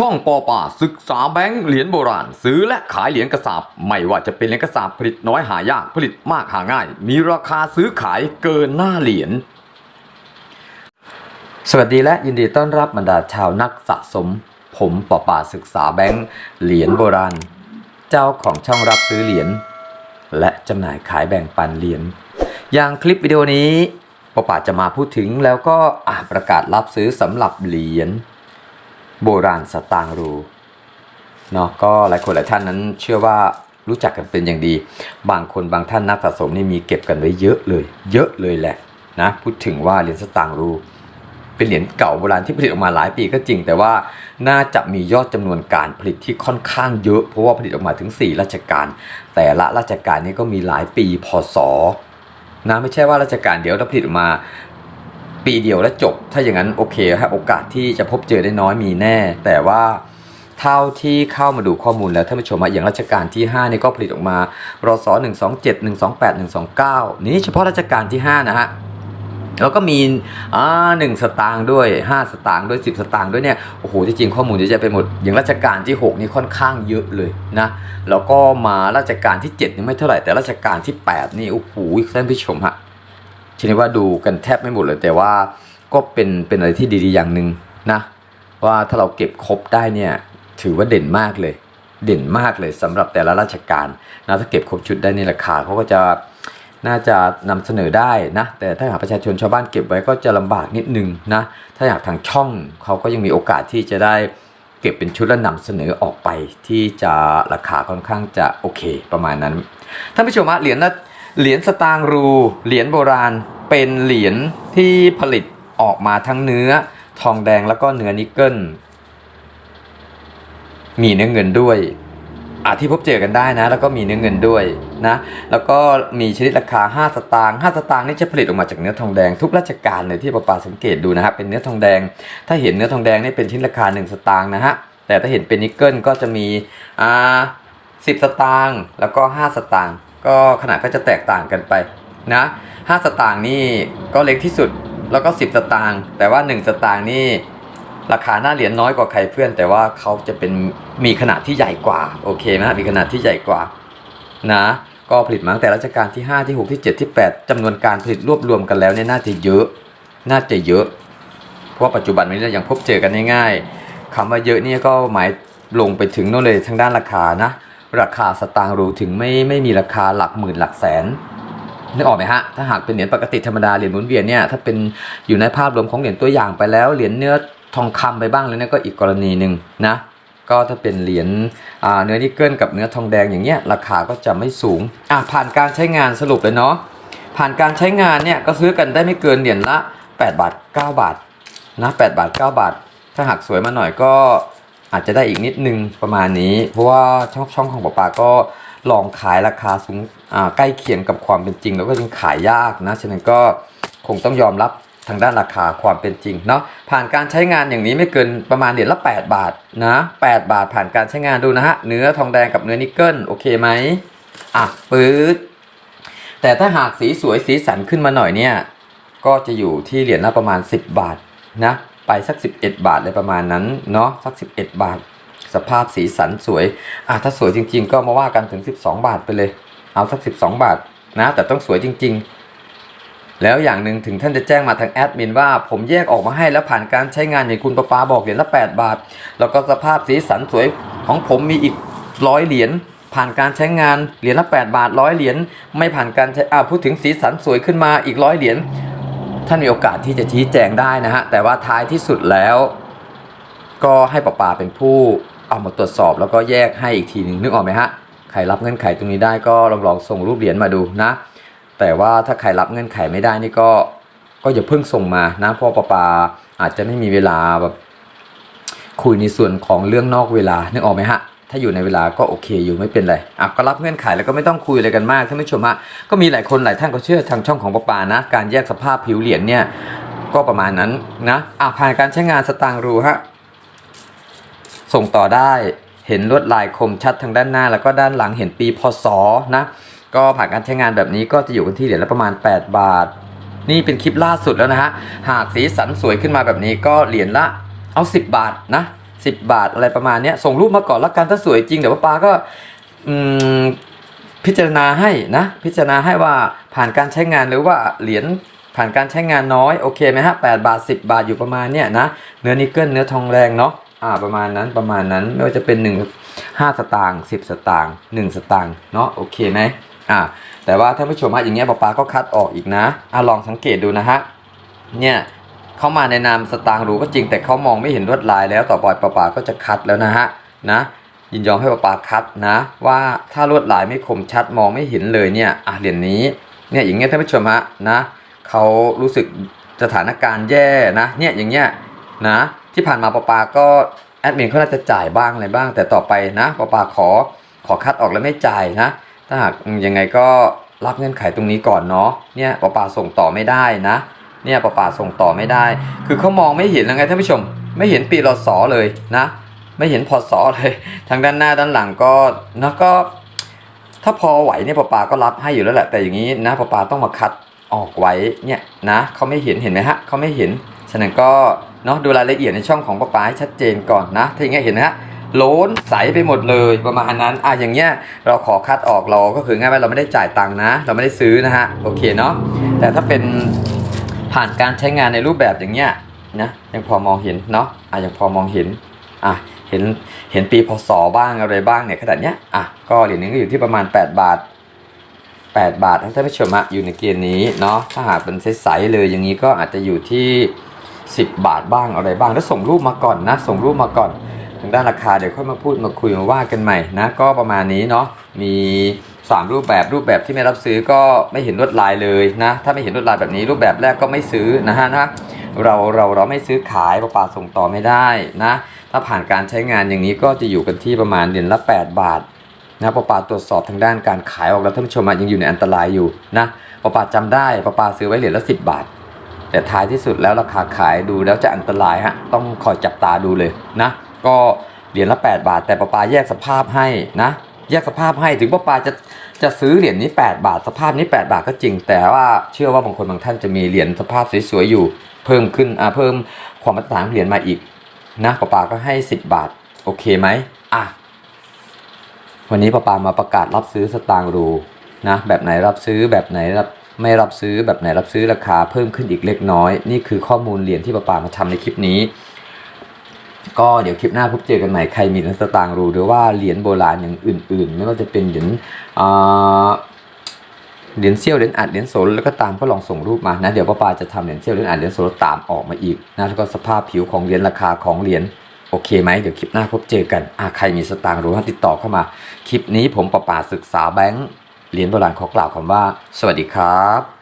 ช่องปอป่าศึกษาแบงค์เหรียญโบราณ ซื้อและขายเหรียญกระสาบไม่ว่าจะเป็นเหรียญกระสาบผลิตน้อยหายากผลิตมากหาง่าย มีราคาซื้อขายเกินหน้าเหรียญสวัสดีและยินดีต้อนรับบรรดาชาวนักสะสม ผมปอป่าศึกษาแบงค์เหรียญโบราณ เจ้าของช่องรับซื้อเหรียญและจำหน่ายขายแบ่งปันเหรียญอย่างคลิปวิดีโอนี้ปอป่าจะมาพูดถึงแล้วก็ประกาศรับซื้อสำหรับเหรียญ โบราณสตางรูเนาะก็หลายคนหลายท่านนั้นเชื่อว่ารู้จักกันเป็นอย่างดี บางคนบางท่านนักสะสมนี่มีเก็บกันไว้เยอะเลย เยอะเลยแหละนะพูดถึงว่าเหรียญสตางรูเป็นเหรียญเก่าโบราณที่ผลิตออกมาหลายปีก็จริง แต่ว่าน่าจะมียอดจำนวนการผลิตที่ค่อนข้างเยอะ เพราะว่าผลิตออกมาถึง 4 ราชการ แต่ละราชการนี้ก็มีหลายปีพศนะไม่ใช่ว่าราชการเดียวแล้วผลิตออกมา ปีเดียวแล้วจบ ถ้าอย่างนั้นโอเคฮะโอกาสที่จะพบเจอได้น้อยมีแน่ แต่ว่าเท่าที่เข้ามาดูข้อมูลแล้วท่านผู้ชมอะอย่างราชการที่5นี่ก็ผลิตออกมารศ127 128 129 นี่เฉพาะราชการที่ 5 นะฮะแล้วก็มีอ่าหนึ่งสตางค์ด้วย 5 สตางค์ด้วย 10 สตางค์ด้วยเนี่ยโอ้โหที่จริงข้อมูลเยอะแยะไปหมด อย่างราชการที่ 6 นี่ค่อนข้างเยอะเลยนะแล้วก็มาราชการที่7นี่ไม่เท่าไหร่แต่ราชการที่ 8 นี่โอ้โหท่านผู้ชมฮะ ชนิดว่าดูกันแทบไม่หมดเลย แต่ว่าก็เป็นเป็นอะไรที่ดีๆอย่างหนึ่งนะ ว่าถ้าเราเก็บครบได้เนี่ยถือว่าเด่นมากเลย เด่นมากเลยสำหรับแต่ละราชการนะถ้าเก็บครบชุดได้ในราคาเขาก็จะน่าจะนำเสนอได้นะ แต่ถ้าหากประชาชนชาวบ้านเก็บไว้ก็จะลำบากนิดนึงนะ ถ้าอยากทางช่องเขาก็ยังมีโอกาสที่จะได้เก็บเป็นชุดแล้วนำเสนอออกไปที่จะราคาค่อนข้างจะโอเคประมาณนั้นท่านผู้ชมฮะเหรียญละ เหรียญสตางรู เหรียญโบราณ เป็นเหรียญที่ผลิตออกมาทั้งเนื้อทองแดงแล้วก็เนื้อนิกเกิล มีเนื้อเงินด้วยอาที่พบเจอกันได้นะ แล้วก็มีเนื้อเงินด้วยนะ แล้วก็มีชนิดราคา 5 สตางค์5สตางค์นี่จะผลิตออกมาจากเนื้อทองแดงทุกราชการเลยที่ปาปาสังเกตดูนะครับเป็นเนื้อทองแดง ถ้าเห็นเนื้อทองแดงนี่เป็นชิ้นราคา 1 สตางค์นะฮะแต่ถ้าเห็นเป็นนิกเกิลก็จะมีอ่า10สตางค์แล้วก็ 5 สตางค์ ก็ขนาดก็จะแตกต่างกันไปนะ5สตางค์นี่ก็เล็กที่สุดแล้วก็ 10 สตางค์แต่ว่า 1 สตางค์นี่ราคาหน้าเหรียญน้อยกว่าใครเพื่อน แต่ว่าเขาจะเป็นมีขนาดที่ใหญ่กว่าโอเคไหมฮะมีขนาดที่ใหญ่กว่านะก็ผลิตมาตั้งแต่รัชกาลที่ 5 ที่ 6 ที่ 7 ที่ 8จำนวนการผลิตรวบรวมกันแล้วเนี่ยน่าจะเยอะ น่าจะเยอะ เพราะปัจจุบันนี้เรายังพบเจอกันง่ายๆคำว่าเยอะนี่ก็หมายลงไปถึงโน่นเลยทางด้านราคานะ ราคาสตางค์รูถึงไม่ไม่มีราคาหลักหมื่นหลักแสนนึกออกไหมฮะ ถ้าหากเป็นเหรียญปกติธรรมดาเหรียญหมุนเวียนเนี่ย ถ้าเป็นอยู่ในภาพรวมของเหรียญตัวอย่างไปแล้ว เหรียญเนื้อทองคำไปบ้างแล้วเนี่ยก็อีกกรณีหนึ่งนะ ก็ถ้าเป็นเหรียญเนื้อนิกเกิลกับเนื้อทองแดงอย่างเงี้ยราคาก็จะไม่สูง อะผ่านการใช้งานสรุปเลยเนาะ ผ่านการใช้งานเนี่ยก็ซื้อกันได้ไม่เกินเหรียญละ 8 บาท 9 บาทนะ8บาท 9 บาท ถ้าหากสวยมาหน่อยก็ อาจจะได้อีกนิดนึงประมาณนี้ เพราะว่าช่องช่องของปาปาก็ลองขายราคาสูงใกล้เคียงกับความเป็นจริง แล้วก็ยังขายยากนะฉะนั้นก็คงต้องยอมรับทางด้านราคาความเป็นจริงเนาะผ่านการใช้งานอย่างนี้ไม่เกินประมาณเหรียญละ 8 บาทนะ8บาทผ่านการใช้งานดูนะฮะเนื้อทองแดงกับเนื้อนิกเกิลโอเคไหมอะปื๊ดแต่ถ้าหากสีสวยสีสันขึ้นมาหน่อยเนี่ยก็จะอยู่ที่เหรียญละประมาณ 10 บาทนะ ไปสัก 11 บาทเลยประมาณนั้นเนาะสัก 11 บาท สภาพสีสันสวยอะถ้าสวยจริง ๆ ก็มาว่ากันถึง 12 บาทไปเลย เอาสัก 12 บาทนะแต่ต้องสวยจริง ๆแล้วอย่างหนึ่งถึงท่านจะแจ้งมาทางแอดมินว่าผมแยกออกมาให้แล้วผ่านการใช้งานอย่างคุณประปาบอกเหรียญละ 8 บาท แล้วก็สภาพสีสันสวยของผมมีอีกร้อยเหรียญผ่านการใช้งานเหรียญละ 8 บาทร้อยเหรียญไม่ผ่านการใช้อ่าพูดถึงสีสันสวยขึ้นมาอีกร้อยเหรียญ ท่านมีโอกาสที่จะชี้แจงได้นะฮะ แต่ว่าท้ายที่สุดแล้ว ก็ให้ปะปาเป็นผู้เอามาตรวจสอบแล้วก็แยกให้อีกทีหนึ่งนึกออกไหมฮะ ใครรับเงื่อนไขตรงนี้ได้ก็ลองลองส่งรูปเหรียญมาดูนะ แต่ว่าถ้าใครรับเงื่อนไขไม่ได้นี่ก็ก็อย่าเพิ่งส่งมานะเพราะปะปาอาจจะไม่มีเวลาแบบคุยในส่วนของเรื่องนอกเวลานึกออกไหมฮะ ถ้าอยู่ในเวลาก็โอเคอยู่ไม่เป็นไรอะก็รับเงื่อนไขแล้วก็ไม่ต้องคุยอะไรกันมากท่านผู้ชมฮะก็มีหลายคนหลายท่านก็เชื่อทางช่องของปะปานะ การแยกสภาพผิวเหรียญเนี่ยก็ประมาณนั้นนะอะผ่านการใช้งานสตางรูฮะส่งต่อได้เห็นลวดลายคมชัดทางด้านหน้า แล้วก็ด้านหลังเห็นปีพศนะก็ผ่านการใช้งานแบบนี้ก็จะอยู่กันที่เหรียญละประมาณ 8 บาท นี่เป็นคลิปล่าสุดแล้วนะฮะหากสีสันสวยขึ้นมาแบบนี้ก็เหรียญละเอา 10 บาทนะ 10 บาทอะไรประมาณนี้ส่งรูปมาก่อนแล้วกันถ้าสวยจริงเดี๋ยวป้าก็พิจารณาให้นะ พิจารณาให้ว่าผ่านการใช้งานหรือว่าเหรียญผ่านการใช้งานน้อยโอเคไหมฮะ8บาท 10 บาทอยู่ประมาณเนี้ยนะเนื้อนิกเกิลเนื้อทองแรงเนาะอ่าประมาณนั้นประมาณนั้นไม่ว่าจะเป็น1 5สตางค์10 สตางค์1สตางค์เนาะโอเคไหมอ่าแต่ว่าท่านผู้ชมฮะอย่างเงี้ยป้าปาก็คัดออกอีกนะอ่าลองสังเกตดูนะฮะเนี่ย เขามาในนามสตางค์รู้ก็จริงแต่เขามองไม่เห็นลวดลายแล้วต่อไปป้าปาก็จะคัดแล้วนะฮะนะยินยอมให้ป้าปาคัดนะ ว่าถ้าลวดลายไม่คมชัดมองไม่เห็นเลยเนี่ยอะเหรียญนี้เนี่ยอย่างเงี้ยท่านผู้ชมฮะนะเขารู้สึกสถานการณ์แย่นะเนี่ยอย่างเงี้ยนะที่ผ่านมาป้าปาก็แอดมินเขาน่าจะจ่ายบ้างอะไรบ้าง แต่ต่อไปนะป้าปาขอขอคัดออกแล้วไม่จ่ายนะ ถ้าหากยังไงก็รับเงื่อนไขตรงนี้ก่อนเนาะเนี่ยป้าปาส่งต่อไม่ได้นะ เนี่ยป้าปาส่งต่อไม่ได้ คือเขามองไม่เห็นยังไงท่านผู้ชม ไม่เห็นปีรศเลยนะ ไม่เห็นพศเลยทางด้านหน้าด้านหลังก็นะก็ ถ้าพอไหวเนี่ยป้าปาก็รับให้อยู่แล้วแหละแต่อย่างนี้นะป้าปาต้องมาคัดออกไว้เนี่ยนะเขาไม่เห็นเห็นไหมฮะเขาไม่เห็นฉะนั้นก็เนาะดูรายละเอียดในช่องของป้าปาให้ชัดเจนก่อนนะถ้าอย่างเงี้ยเห็นไหมฮะโล้นใสไปหมดเลยประมาณนั้นอะอย่างเงี้ยเราขอคัดออกเราก็คือง่ายว่าเราไม่ได้จ่ายตังค์นะ เราไม่ได้ซื้อนะฮะโอเคเนาะแต่ถ้าเป็น ผ่านการใช้งานในรูปแบบอย่างเงี้ยนะยังพอมองเห็นเนาะอะยังพอมองเห็นอะเห็นเห็นปีพศบ้างอะไรบ้างเนี่ยขนาดเนี้ยอะก็เหรียญนึงก็อยู่ที่ประมาณ 8 บาท 8 บาทท่านผู้ชมอะอยู่ในเกณฑ์นี้เนาะถ้าหากเป็นใสๆเลยอย่างนี้ก็อาจจะอยู่ที่ 10 บาทบ้างอะไรบ้างแล้วส่งรูปมาก่อนนะส่งรูปมาก่อนทางด้านราคาเดี๋ยวค่อยมาพูดมาคุยมาว่ากันใหม่นะก็ประมาณนี้เนาะมี 3 รูปแบบรูปแบบที่ไม่รับซื้อก็ไม่เห็นลวดลายเลยนะ ถ้าไม่เห็นลวดลายแบบนี้ รูปแบบแรกก็ไม่ซื้อนะฮะนะเราเราเราไม่ซื้อขายประปาส่งต่อไม่ได้นะ ถ้าผ่านการใช้งานอย่างนี้ก็จะอยู่กันที่ประมาณเหรียญละ 8 บาทนะปอปาตรวจสอบทางด้านการขายออกแล้วท่านผู้ชมะยังอยู่ในอันตรายอยู่นะปอปาจำได้ปอปาซื้อไว้เหรียญละ 10 บาท แต่ท้ายที่สุดแล้วราคาขายดูแล้วจะอันตรายฮะต้องคอยจับตาดูเลยนะ ก็เหรียญละ 8 บาท แต่ปอปาแยกสภาพให้นะ แยกสภาพให้ถึงปอปาจะจะซื้อเหรียญนี้ 8 บาท สภาพนี้ 8 บาทก็จริง แต่ว่าเชื่อว่าบางคนบางท่านจะมีเหรียญสภาพสวยๆอยู่ เพิ่มขึ้นอ่าเพิ่มความมาตรฐานของเหรียญมาอีกนะปอปาก็ให้ 10 บาท โอเคไหมอะวันนี้ป้าปามาประกาศรับซื้อสตางค์รูนะแบบไหนรับซื้อแบบไหนรับไม่รับซื้อแบบไหนรับซื้อราคาเพิ่มขึ้นอีกเล็กน้อย นี่คือข้อมูลเหรียญที่ป้าปามาทำในคลิปนี้ ก็เดี๋ยวคลิปหน้าพบเจอกันใหม่ใครมีเหรียญสตางค์รูหรือว่าเหรียญโบราณอย่างอื่น ๆ ไม่ว่าจะเป็นเหรียญเหรียญเซี่ยวเหรียญอัดเหรียญโสลแล้วก็ตามก็ลองส่งรูปมานะเดี๋ยวป้าปาจะทำเหรียญเซี่ยวเหรียญอัดเหรียญโสลตามออกมาอีกนะแล้วก็สภาพผิวของเหรียญราคาของเหรียญโอเคไหมเดี๋ยวคลิปหน้าพบเจอกันอ่าใครมีสตางค์รู้ให้ติดต่อเข้ามา คลิปนี้ผมประปาศึกษาแบงค์เหรียญโบราณขอกล่าวคำว่า สวัสดีครับ